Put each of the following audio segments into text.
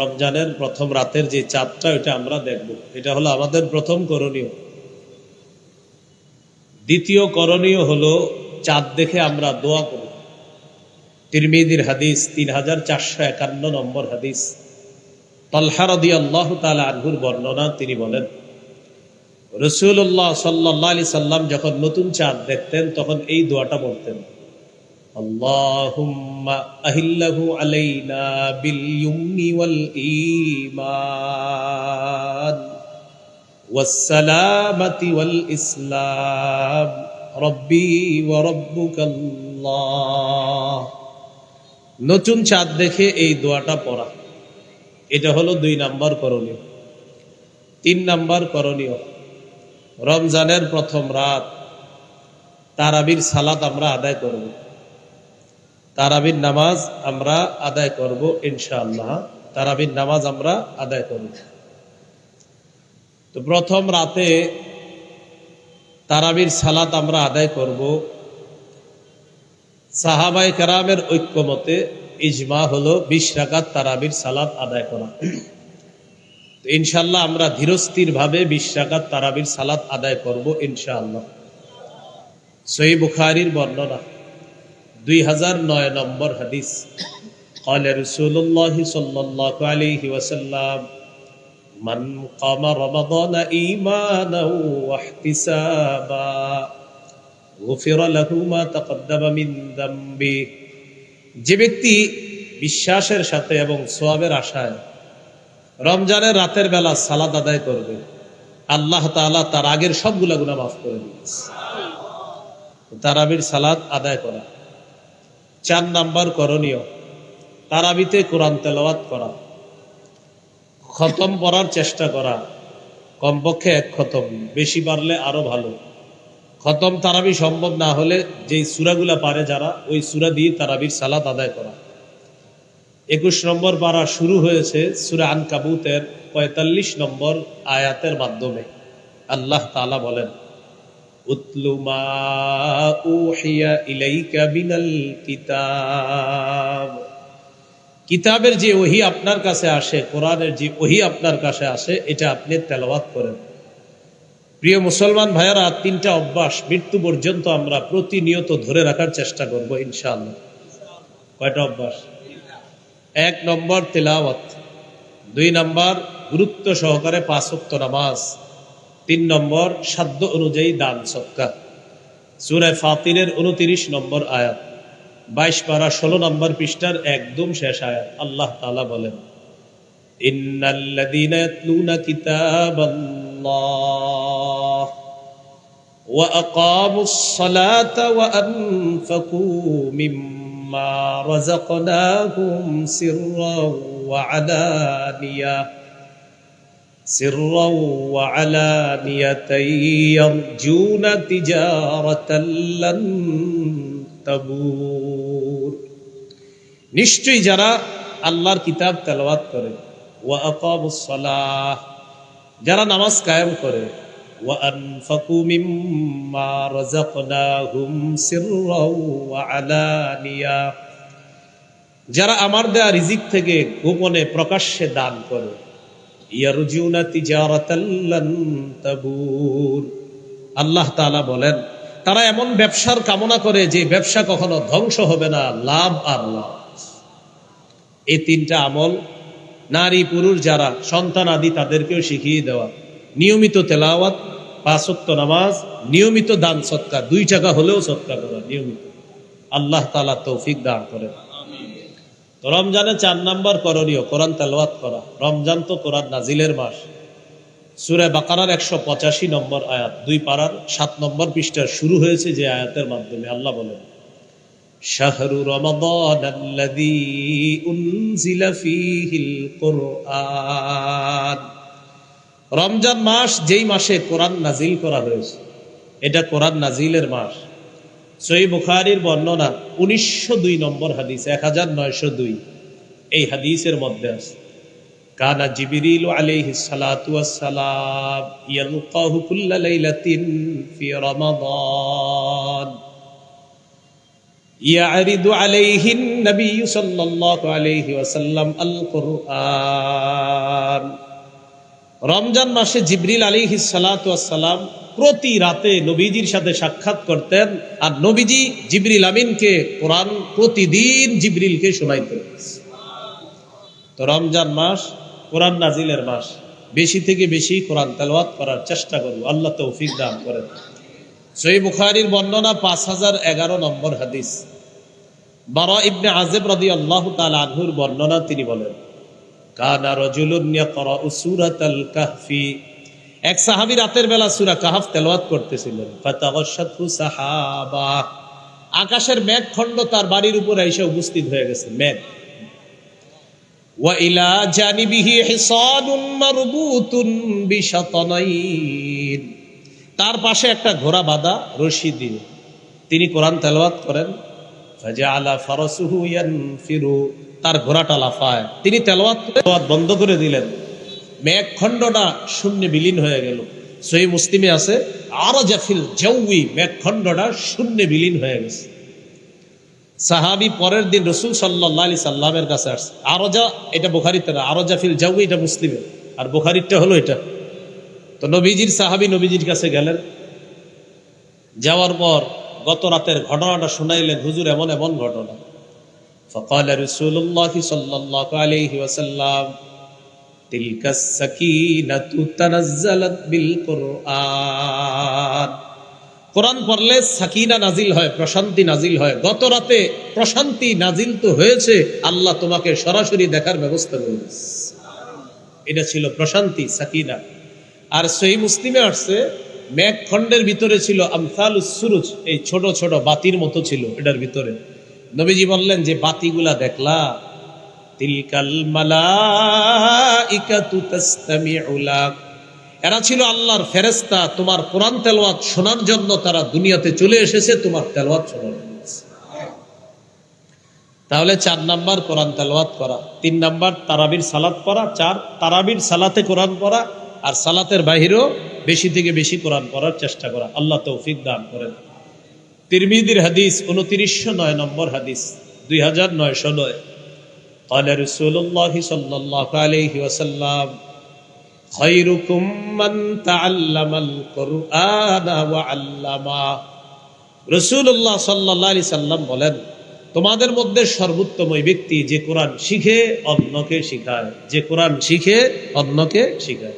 রমজানের প্রথম রাতের যে চাঁদটা, ওইটা আমরা দেখব। এটা হলো আমাদের প্রথম করণীয়। দ্বিতীয় করণীয় হলো চাঁদ দেখে আমরা দোয়া করব তিরমিদির হাদিস, তিন হাজার চারশো একান্ন নম্বর হাদিস। তলহা রদি আল্লাহ তালা আনহুর বর্ণনা, তিনি বলেন রসুল্লাহ সাল্লাহ আলি সাল্লাম যখন নতুন চাঁদ দেখতেন, তখন এই দোয়াটা বলতেন اللهم أهله علينا باليمن والإيمان والسلامة والإسلام ربي وربك الله নতুন চাঁদ দেখে এই দোয়াটা পড়া এটা হলো দুই নাম্বার করণীয় তিন নাম্বার করণীয় রমজানের প্রথম রাত তারাবির সালাত আমরা আদায় করব তারাবির নামাজ আমরা আদায় করব ইনশাআল্লাহ। তারাবির নামাজ আমরা আদায় করব। তো প্রথম রাতে তারাবির সালাত আমরা আদায় করব। সাহাবাই কারামের ঐক্যমতে ইজমা হলো বিশ রাকাত তারাবির সালাত আদায় করা। ইনশাল্লাহ আমরা ধীরস্থির ভাবে বিশ রাকাত তারাবির সালাত আদায় করব ইনশাআল্লাহ। সই বুখারির বর্ণনা। দুই হাজার নয় নম্বর হাদিস قال رسول الله صلى الله عليه وسلم من قام رمضان إيمانا واحتسابا غفر له ما تقدم من ذنبه যে ব্যক্তি বিশ্বাসের সাথে এবং সোয়াবের আশায় রমজানের রাতের বেলা সালাদ আদায় করবে আল্লাহ তাআলা তার আগের সবগুলা গুণা মাফ করে দিয়েছে তারাবির সালাদ আদায় করা চার নাম্বার করণীয়। তারাবিতে কোরআন তেলাওয়াত করা। খতম পড়ার চেষ্টা করা। কমপক্ষে এক খতম, বেশি পারলে আরও ভালো। খতম তারাবি সম্ভব না হলে যেই সুরাগুলা পারে যারা, ওই সুরা দিয়ে তারাবির সালাত আদায় করা। একুশ নম্বর পারা শুরু হয়েছে সুরা আন কাবুতের পঁয়তাল্লিশ নম্বর আয়াতের মাধ্যমে। আল্লাহ তালা বলেন মা উহিয়া ইলাইকা বিনাল কিতাব। কিতাবের যে ওহি আপনার কাছে আসে, কোরআনের যে ওহি আপনার কাছে আসে, এটা আপনি তেলাওয়াত করেন। প্রিয় মুসলমান ভাইয়ারা, তিনটা অভ্যাস মৃত্যু পর্যন্ত আমরা প্রতিনিয়ত ধরে রাখার চেষ্টা করব, ইনশাআল্লাহ। কয়টা অভ্যাস? এক নম্বর তেলাওয়াত। দুই নম্বর গুরুত্ব সহকারে পাঁচক্ত নামাজ। তিন নম্বর, সাধ্য অনুযায়ী দান সৎকা সুরায় ফাতিরের উনতিরিশ নম্বর আয়াত। বাইশ পারা ষোলো নম্বর পৃষ্ঠার একদম শেষ আয়াত, আল্লাহ তালা বলেন ইন্নাল্লাদিনা ইয়াতলুনা কিতাবাল্লাহ ওয়া আকামুস সালাতা ওয়া আনফাকু মিম্মা রাযাকনাহুম সিররা سرا وعلانية يرجون تجارة لن تبور নিশ্চয়ই যারা আল্লাহর কিতাব তেলাওয়াত করে ওয়া আকামুস সালাহ যারা নামাজ কায়েম করে ওয়া আনফাকু মিম্মা রাযাকনাহুম সিররাও ওয়া আলানিয়া যারা আমার দেয়া রিজিক থেকে গোপনে প্রকাশ্যে দান করে আল্লাহ বলেন, তারা এমন ব্যবসার কামনা করে যে ব্যবসা কখনো ধ্বংস হবে না, লাভ আর লাভ এই তিনটা আমল নারী, পুরুষ যারা, সন্তান আদি তাদেরকেও শিখিয়ে দেওয়া। নিয়মিত তেলাওয়াত পাঁচত্ব নামাজ, নিয়মিত দান সৎকার, দুই টাকা হলেও সৎকার করা নিয়মিত। আল্লাহ তালা তৌফিক দান করেন। রমজানে চার নাম্বার করণীয়, কোরআন তেলাওয়াত করা। রমজান তো কোরআন নাজিলের মাস। সুরে বাকারার একশো পঁচাশি নম্বর আয়াত, দুই পাড়ার সাত নম্বর পৃষ্ঠা শুরু হয়েছে যে আয়াতের মাধ্যমে আল্লাহ বলেন, শাহরু রমজান মাস যেই মাসে কোরআন নাজিল করা হয়েছে, এটা কোরআন নাজিলের মাস। সই বুখারির বর্ণনা উনিশশো দুই নম্বর হাদিস এক হাজার নয়শো দুই। এই হাদিসের মধ্যে আছে, কানা জিবিরিল আলাইহিস সালাতু ওয়াস সালাম ইয়ালকাহু কুল্লা লাইলাতিন ফি রমাদান। ইয়ারিদু আলাইহিন নবী সাল্লাল্লাহু আলাইহি ওয়াসাল্লাম আল কুরআন রমজান মাসে জিবরিল আলাইহিস সালাতু ওয়াসসালাম প্রতি রাতে নবীজির সাথে সাক্ষাৎ করতেন আর নবীজি জিবরিল আমিনকে কোরআন প্রতিদিন জিবরিলকে শোনাইতেন। তো রমজান মাস, কোরআন নাজিলের মাস। বেশি থেকে বেশি কোরআন তেলাওয়াত করার চেষ্টা করব। আল্লাহ তৌফিক দান করেন। সই বুখারির বর্ণনা পাঁচ হাজার এগারো নম্বর হাদিস। বারা ইবনে আজেব রাদি আল্লাহ তাল আনহুর বর্ণনা তিনি বলেন, কানা রজুলুন ইয়াকরাউ সূরাতাল কাহফি এক সাহাবী রাতের বেলা সূরা কাহফ তেলাওয়াত করতেছিলেন ফাতাগাশাতহু সাহাবা আকাশের মেঘ খণ্ড তার বাড়ির উপর এসে উপস্থিত হয়ে গেছে মেঘ وإلى جانبه حصان مربوط بشطنين তার পাশে একটা ঘোড়া বাঁধা রশি দিয়ে তিনি কোরআন তেলাওয়াত করেন ফাজআলা ফারাসুহু ইয়ানফিরু তার ঘোড়াটা লাফায় তিনি তেলাওয়াত তেলাওয়াত বন্ধ করে দিলেন মেঘখণ্ডটা শূন্য বিলীন হয়ে গেল। সহি মুসলিমে আছে আরও জাফিল জৌই মেঘখণ্ডটা শূন্য বিলীন হয়ে গেছে। সাহাবি পরের দিন রসুল সাল্লাহ আলি সাল্লামের কাছে আসছে। আরজা, এটা বোখারিতে না, আরজা ফিল জাউ এটা মুসলিমে। আর বোখারিরটা হলো এটা। তো নবীজির সাহাবি নবীজির কাছে গেলেন। যাওয়ার পর গত রাতের ঘটনাটা শুনাইলেন, হুজুর এমন এমন ঘটনা। ফকাল রসুল্লাহ সাল্লাহ আলহি ওয়াসাল্লাম تلك السكينة تنزلت بالقرآن কোরআন পড়লে সাকিনা নাজিল হয় প্রশান্তি নাজিল হয় গত রাতে প্রশান্তি নাজিল তো হয়েছে আল্লাহ তোমাকে সরাসরি দেখার ব্যবস্থা করেছে এটা ছিল প্রশান্তি সাকিনা আর সহি মুসলিমে আসছে মেঘ খণ্ডের ভিতরে ছিল আমসাল সুরুজ এই ছোট ছোট বাতির মতো ছিল এটার ভিতরে নবীজি বললেন যে বাতিগুলা দেখলা তিলকাল মালাইকাতু তাসতামিউ এরা ছিল আল্লাহর ফেরেস্তা তোমার কোরআন তেলাওয়াত শোনার জন্য তারা দুনিয়াতে চলে এসেছে, তোমার তেলাওয়াত শোনার তাহলে চার নাম্বার কোরআন তেলাওয়াত করা, তিন নাম্বার তারাবির সালাত পড়া, চার তারাবির সালাতে কোরআন পড়া, আর সালাতের বাহিরেও বেশি থেকে বেশি কোরআন পড়ার চেষ্টা করা। আল্লাহ তৌফিক দান করেন। তিরমিদির হাদিস, উনত্রিশশো নয় নম্বর হাদিস, দুই হাজার নয়শো নয়। قال رسول الله صلى الله عليه وسلم خيركم من تعلم القرآن وعلمه রসুল্লাহ সাল্লাহ আলি সাল্লাম বলেন তোমাদের মধ্যে সর্বোত্তম ওই ব্যক্তি যে কোরআন শিখে অন্যকে শিখায় যে কোরআন শিখে অন্যকে শিখায়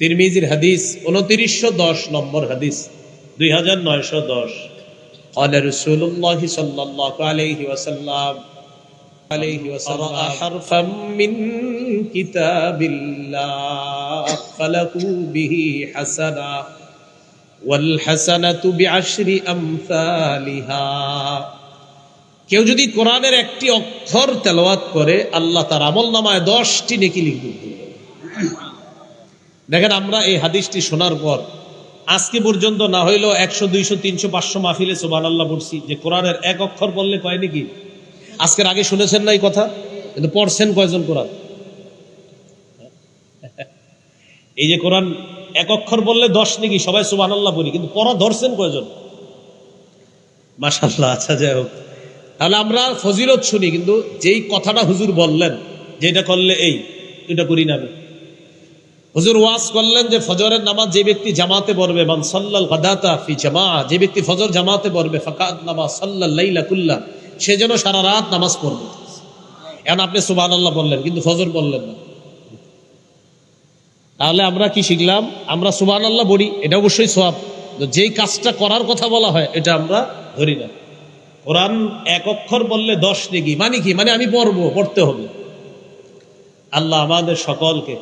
তিরমিজির হাদিস উনত্রিশশো দশ নম্বর হাদিস দুই হাজার নয়শো দশ قال رسول الله صلى الله عليه وسلم عليه وسلم حرفا من كتاب الله فله به حسنة والحسنة بعشر أمثالها কেউ যদি কোরআনের একটি অক্ষর তেলাওয়াত করে আল্লাহ তার আমল নামায় দশটি নেকি লিখবে দেখেন আমরা এই হাদিসটি শোনার পর আজকে পর্যন্ত না হইলেও একশো দুইশো তিনশো পাঁচশো মাহফিলে সোবান আল্লাহ পড়ছি যে কোরআনের এক অক্ষর বললে কয় নাকি আজকের আগে শুনেছেন না এই কথা? কিন্তু পড়ছেন কয়জন কোরআন? এই যে কোরআন এক অক্ষর বললে দশ নাকি? সবাই আল্লাহ বলি, কিন্তু পড়া ধরছেন কয়জন? মাসাল্লাহ আচ্ছা যাই হোক। তাহলে আমরা ফজিলত শুনি, কিন্তু যেই কথাটা হুজুর বললেন যে এটা করলে এই, এটা করি না আমি। হুজুর ওয়াজ করলেন যে ফজরের নামাজ যে ব্যক্তি জামাতে পড়বে, মান সাল্লাল ফি জামা যে ব্যক্তি ফজর জামাতে পড়বে ফাকাত নামাজ সাল্লাল লাইলা কুল্লা সে যেন সারা রাত নামাজ পড়বে। এখন আপনি সুবান আল্লাহ বললেন, কিন্তু ফজর বললেন না। তাহলে আমরা কি শিখলাম? আমরা সুবান আল্লাহ বলি, এটা অবশ্যই সোয়াব যেই কাজটা করার কথা বলা হয়, এটা আমরা ধরি না। কোরআন এক অক্ষর বললে দশ নেকি মানে কি? মানে আমি পড়ব, পড়তে হবে। আল্লাহ আমাদের সকলকে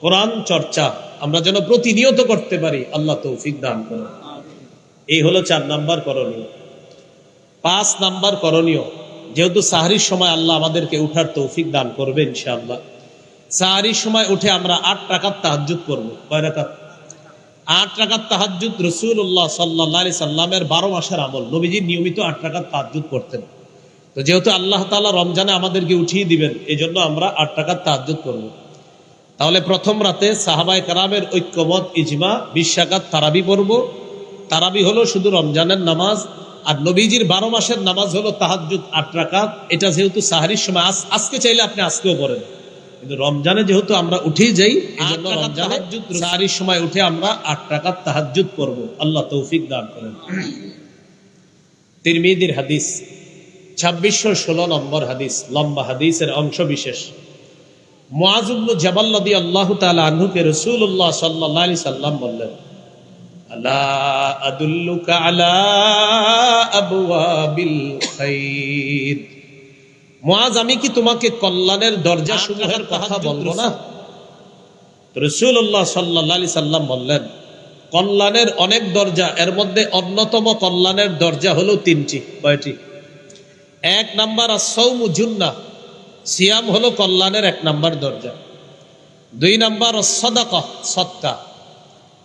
কোরআন চর্চা আমরা যেন প্রতিনিয়ত করতে পারি, আল্লাহ তৌফিক দান করেন। এই হলো চার নাম্বার করণীয়। পাঁচ নাম্বার করণীয়, যেহেতু সাহারির সময় আল্লাহ আমাদেরকে উঠার তৌফিক দান করবে ইনশাআল্লাহ। সাহারির সময় উঠে আমরা আট টাকার তাহাজুদ করব কয় রাকাত? আট টাকার তাহাজুদ রসুল্লাহ সাল্লাহ আলি সাল্লামের বারো মাসের আমল। নবীজি নিয়মিত আট টাকার তাহাজুদ করতেন তো যেহেতু আল্লাহ তালা রমজানে আমাদেরকে উঠিয়ে দিবেন এই জন্য আমরা আট টাকার তাহাজুদ করব তাহলে প্রথম রাতে সাহাবাই কারামের ঐক্যমত, ইজমা বিশ্বাকাত তারাবি পড়ব। তারাবি হলো শুধু রমজানের নামাজ আর নবীজির বারো মাসের নামাজ হলো তাহাজ্জুদ আট রাকাত। এটা যেহেতু সাহারির সময় আজ আজকে চাইলে আপনি আজকেও করেন কিন্তু রমজানে যেহেতু আমরা উঠেই যাই সাহারির সময় উঠে আমরা আট রাকাত তাহাজ্জুদ করব আল্লাহ তৌফিক দান করেন। তিরমিদির হাদিস ছাব্বিশশো ষোলো নম্বর হাদিস লম্বা হাদিসের অংশ বিশেষ। মোয়াজুল্লু জবাল্লাদি আল্লাহ তালা আনহুকে রসুল্লাহ সাল্লাহ সাল্লাম বললেন আমি কি তোমাকে কল্যাণের দরজা সমূহের কথা বলব না? রসুল্লাহ সাল্লাহ আলি সাল্লাম বললেন কল্যাণের অনেক দরজা এর মধ্যে অন্যতম কল্যাণের দরজা হলো তিনটি কয়টি? এক নাম্বার সৌমু জুন্না সিয়াম হলো কল্যাণের এক নাম্বার দরজা। দুই নাম্বার সদাক সৎকা।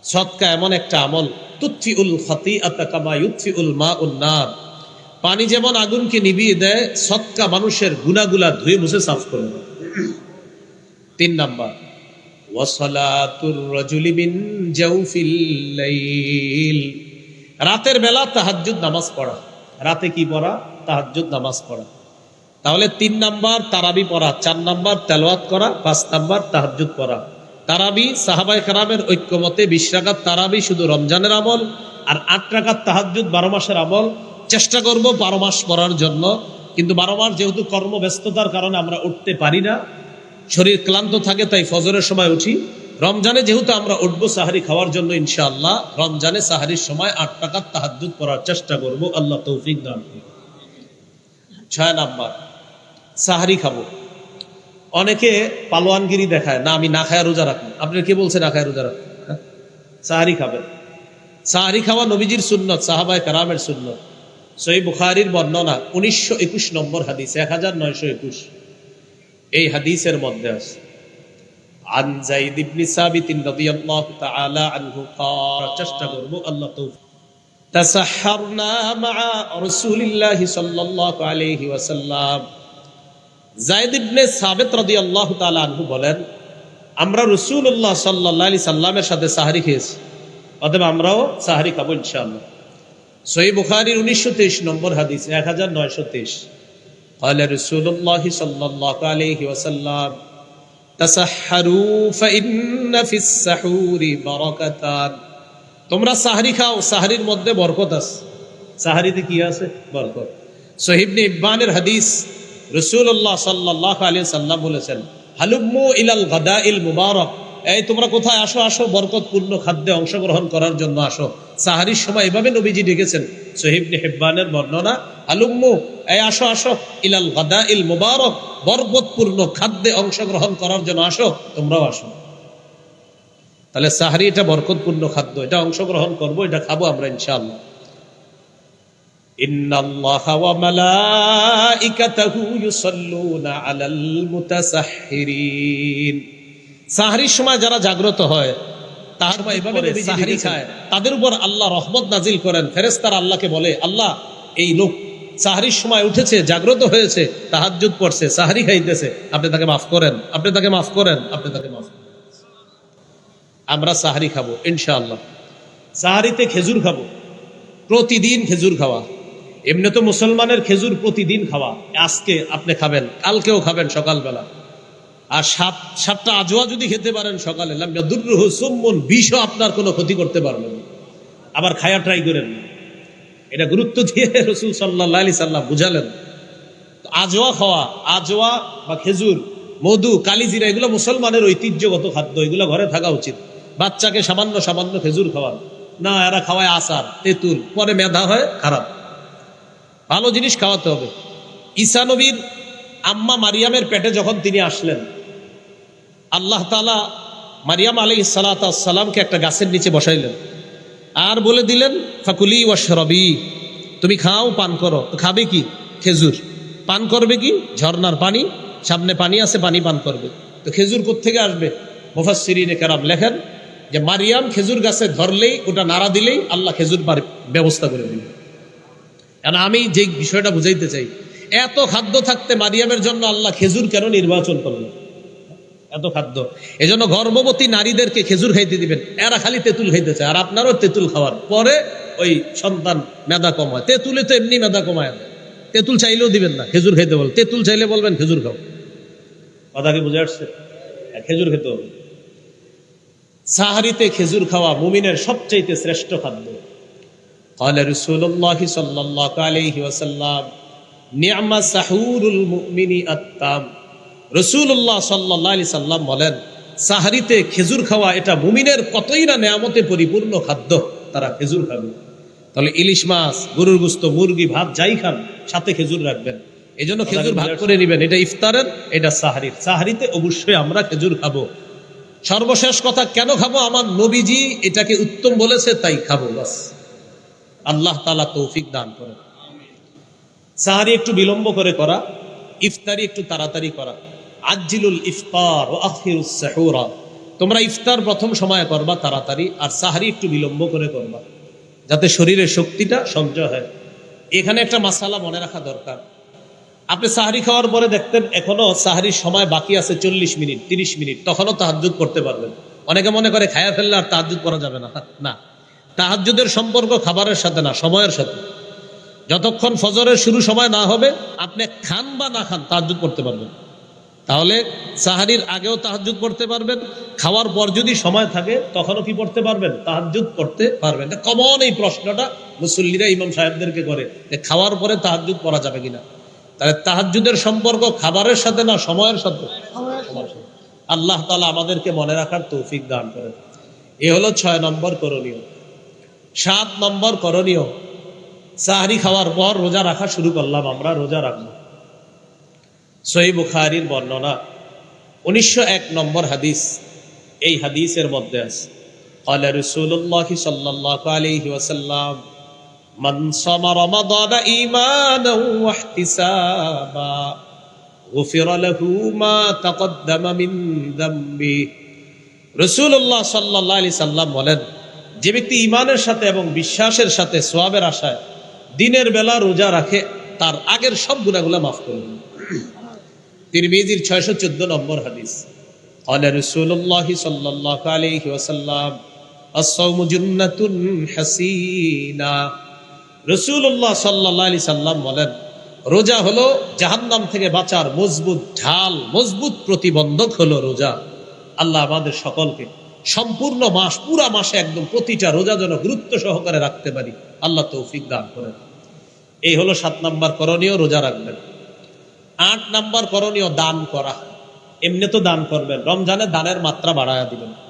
সৎকা এমন একটা আমল তুৎফি উল খতি আতাকামা ইউৎফি উল মা উন্নার পানি যেমন আগুনকে নিভিয়ে দেয়, সৎকা মানুষের গুনাগুলা ধুয়ে মুছে সাফ করে। তিন নাম্বার রাতের বেলা তাহাজ্জুদ নামাজ পড়া। রাতে কি পড়া? তাহাজ্জুদ নামাজ পড়া। তাহলে তিন নাম্বার তারাবি পড়া, চার নাম্বার তেলাওয়াত করা, পাঁচ নাম্বার তাহাজ্জুদ পড়া। তারাবি সাহাবাই কারামের ঐক্যমতে বিশ রাকাত তারাবি শুধু রমজানের আমল আর আট রাকাত তাহাজ্জুদ বারো মাসের আমল চেষ্টা করব বারো মাস পড়ার জন্য। কিন্তু বারো মাস যেহেতু কর্মব্যস্ততার কারণে আমরা উঠতে পারি না, শরীর ক্লান্ত থাকে তাই ফজরের সময় উঠি। রমজানে যেহেতু আমরা উঠবো সাহারি খাওয়ার জন্য ইনশাআল্লাহ, রমজানে সাহারির সময় আট টাকার তাহাদ্দুদ করার চেষ্টা করব। আল্লাহ তৌফিক দান ছয় নাম্বার, সাহারি খাব। অনেকে পালোয়ানগিরি দেখায় না আমি না খায় রোজা রাখবো আপনি কে বলছে না খায় রোজা রাখবো হ্যাঁ? সাহারি খাবেন সাহারি খাওয়া নবীজির সুন্নত সাহাবায় কারামের সুন্নত সই বুখারির বর্ণনা উনিশশো একুশ নম্বর হাদিস এক হাজার নয়শো একুশ এই হাদিসের মধ্যে আছে عن زيد بن ثابت رضي الله تعالى عنه قال চেষ্টা করব আল্লাহ তৌফিক تسحرنا مع رسول الله صلى الله عليه وسلم জায়েদ ইবনে সাবিত রাদিয়াল্লাহু তাআলা আনহু বলেন আমরা রাসূলুল্লাহ সাল্লাল্লাহু আলাইহি সাল্লামের সাথে সাহরি খেয়েছি অতএব আমরাও সাহরি খাবো ইনশাআল্লাহ সহিহ বুখারীর 1923 নম্বর হাদিস 1923 قال رسول الله صلى الله عليه وسلم تسحروا فإن في السحور بركتان তোমরা সাহারি খাও সাহারির মধ্যে বরকত আছে সাহারিতে কি আছে বরকত সহিবনে ইব্বানের হাদিস রসুল্লাহ সাল্লাহ আলী সাল্লাম বলেছেন, হালুম্মু ইলাল ইল মুবারক। এই তোমরা কোথায় আসো আসো, বরকতপূর্ণ খাদ্যে অংশগ্রহণ করার জন্য আসো। সাহারির সময় এভাবে নবীজি ডেকেছেন হিব্বানের বর্ণনা, হালুম্মু, এই আসো আসো, ইলাল গাদা ইল মুবারক, বরকতপূর্ণ খাদ্যে অংশগ্রহণ করার জন্য আসো, তোমরাও আসো। তাহলে সাহারি এটা বরকতপূর্ণ খাদ্য, এটা অংশগ্রহণ করব, এটা খাব আমরা ইনশাআল্লাহ। ইন্নাল্লাহা ওয়া মালাইকাতাহু ইউসাল্লুনা আলাল মুতাসাহহিরিন। সাহারির সময় যারা জাগ্রত হয় তার এভাবে সাহারি খায়। তাদের উপর আল্লাহ রহমত নাজিল করেন। ফেরেশতারা আল্লাহকে বলে আল্লাহ এই লোক সাহারির সময় উঠেছে জাগ্রত হয়েছে তাহাজ্জুদ পড়ছে সাহারি খাইতেছে। আপনি তাকে মাফ করেন আপনি তাকে মাফ করেন আপনি তাকে মাফ করেন। আমরা সাহারি খাব ইনশাআল্লাহ। সাহারিতে খেজুর খাব। প্রতিদিন খেজুর খাওয়া। এমনি তো মুসলমানের খেজুর প্রতিদিন খাওয়া। আজকে আপনি খাবেন, কালকেও খাবেন সকালবেলা। আর সাত সাতটা আজোয়া যদি খেতে পারেন সকালে দুর্রুহ সুম্মন, বিষও আপনার কোনো ক্ষতি করতে পারবেন। আবার খায়া ট্রাই করেন। এটা গুরুত্ব দিয়ে রসুল সাল্লাহ আলি সাল্লাম বুঝালেন। আজোয়া খাওয়া, আজোয়া বা খেজুর, মধু কালিজিরা এগুলো মুসলমানের ঐতিহ্যগত খাদ্য, এগুলো ঘরে থাকা উচিত। বাচ্চাকে সামান্য সামান্য খেজুর খাওয়ান। না, এরা খাওয়ায় আচার, তেঁতুল, পরে মেধা হয় খারাপ। ভালো জিনিস খাওয়াতে হবে। ঈসা নবীর আম্মা মারিয়ামের পেটে যখন তিনি আসলেন, আল্লাহ তালা মারিয়াম আলী সালাতামকে একটা গাছের নিচে বসাইলেন আর বলে দিলেন, ফাকুলি ওয়াশরবি, তুমি খাও, পান করো। খাবে কি? খেজুর। পান করবে কি? ঝর্নার পানি, সামনে পানি আছে, পানি পান করবে। তো খেজুর থেকে আসবে? মুফাসসিরিনে কেরাম লেখেন যে, মারিয়াম খেজুর গাছে ধরলেই, ওটা নাড়া দিলেই আল্লাহ খেজুর ব্যবস্থা করে দিবে। কারণ আমি যে বিষয়টা বুঝাইতে চাই এত খাদ্য থাকতে মারিয়ামের জন্য আল্লাহ খেজুর কেন নির্বাচন করলেন? এত খাদ্য। এই জন্য গর্ভবতী নারীদেরকে খেজুর খাইতে দিবেন। এরা খালি তেঁতুল খাইতে চায় আর আপনারও তেঁতুল খাওয়ার। পরে ওই সন্তান মেধা কম হয় তেঁতুলে তো এমনি মেধা কমায় না। তেঁতুল চাইলেও দিবেন না খেজুর খাইতে বল তেঁতুল চাইলে বলবেন খেজুর খাও। কথা কি বুঝে আসছে? হ্যাঁ, খেজুর খেতে হবে। সাহারিতে খেজুর খাওয়া মুমিনের সবচাইতে শ্রেষ্ঠ খাদ্য। قال رسول الله صلى الله عليه وسلم نعم سحور المؤمن التام রসুল্লাহ সাল্লাহ আলি সাল্লাম বলেন সাহারিতে খেজুর খাওয়া এটা মুমিনের কতই না নেয়ামতে পরিপূর্ণ খাদ্য তারা খেজুর খাবে তাহলে ইলিশ মাছ গরুর গুস্ত মুরগি ভাত যাই খান সাথে খেজুর রাখবেন এই জন্য খেজুর ভাগ করে নেবেন এটা ইফতারের এটা সাহারির সাহারিতে অবশ্যই আমরা খেজুর খাবো সর্বশেষ কথা কেন খাবো আমার নবীজি এটাকে উত্তম বলেছে তাই খাবো বাস আল্লাহ তালা তৌফিক দান করে। সাহারি একটু বিলম্ব করে করা, ইফতারি একটু তাড়াতাড়ি করা। আজিলুল ইফতার ও আখিরুস সাহুরা তোমরা ইফতার প্রথম সময় করবা তাড়াতাড়ি, আর সাহারি একটু বিলম্ব করে করবা, যাতে শরীরের শক্তিটা সঞ্চয় হয়। এখানে একটা মাসালা মনে রাখা দরকার। আপনি সাহারি খাওয়ার পরে দেখতেন, এখনও সাহারির সময় বাকি আছে চল্লিশ মিনিট, তিরিশ মিনিট, তখনও তাহাজুদ করতে পারবেন। অনেকে মনে করে খায়া ফেললে আর তাহাজুদ করা যাবে না। না। তাহাজুদের সম্পর্ক খাবারের সাথে না, সময়ের সাথে। যতক্ষণ ফজরের শুরু সময় না হবে, আপনি খান বা না খান তাহাজুদ করতে পারবেন। তাহলে সাহারির আগেও তাহাজুদ করতে পারবেন, খাওয়ার পর যদি সময় থাকে, তখনও কি পড়তে পারবেন? তাহাজুদ করতে পারবেন। কমন এই প্রশ্নটা মুসল্লিরা, ইমাম সাহেবদেরকে করে যে খাওয়ার পরে তাহাজুদ পড়া যাবে কিনা। তাহলে তাহাজুদের সম্পর্ক খাবারের সাথে না, সময়ের সাথে। আল্লাহ তালা আমাদেরকে মনে রাখার তৌফিক দান করেন। এ হলো ছয় নম্বর করণীয়। সাত নম্বর করণীয় সাহারি খাওয়ার পর রোজা রাখা শুরু করলাম আমরা রোজা রাখবো সই বুখারির বর্ণনা উনিশশো এক নম্বর হাদিস এই হাদিসের মধ্যে আছে قال رسول الله صلى الله عليه وسلم من صام رمضان إيمانا واحتسابا غفر له ما تقدم من ذنبه রসুল্লাহ সাল্লাহ আলি সাল্লাম বলেন যে ব্যক্তি ইমানের সাথে এবং বিশ্বাসের সাথে সোয়াবের আশায় দিনের বেলা রোজা রাখে তার আগের সব গুণাগুলা মাফ করে দিন তিরমিজির ছয়শো চোদ্দ নম্বর হাদিস قال رسول الله صلى الله عليه وسلم الصوم جنة حسينا রসুল্লাহ সাল্লাহ আলি সাল্লাম বলেন রোজা হলো জাহান্নাম থেকে বাঁচার মজবুত ঢাল মজবুত প্রতিবন্ধক হলো রোজা আল্লাহ আমাদের সকলকে সম্পূর্ণ মাস, পুরা মাসে একদম প্রতিটা রোজা যেন গুরুত্ব সহকারে রাখতে পারি। আল্লাহ তৌফিক দান করেন। এই হলো সাত নাম্বার করণীয়, রোজা রাখবেন। আট নাম্বার করণীয়, দান করা। এমনি তো দান করবেন। রমজানে দানের মাত্রা বাড়ায়া দিবেন।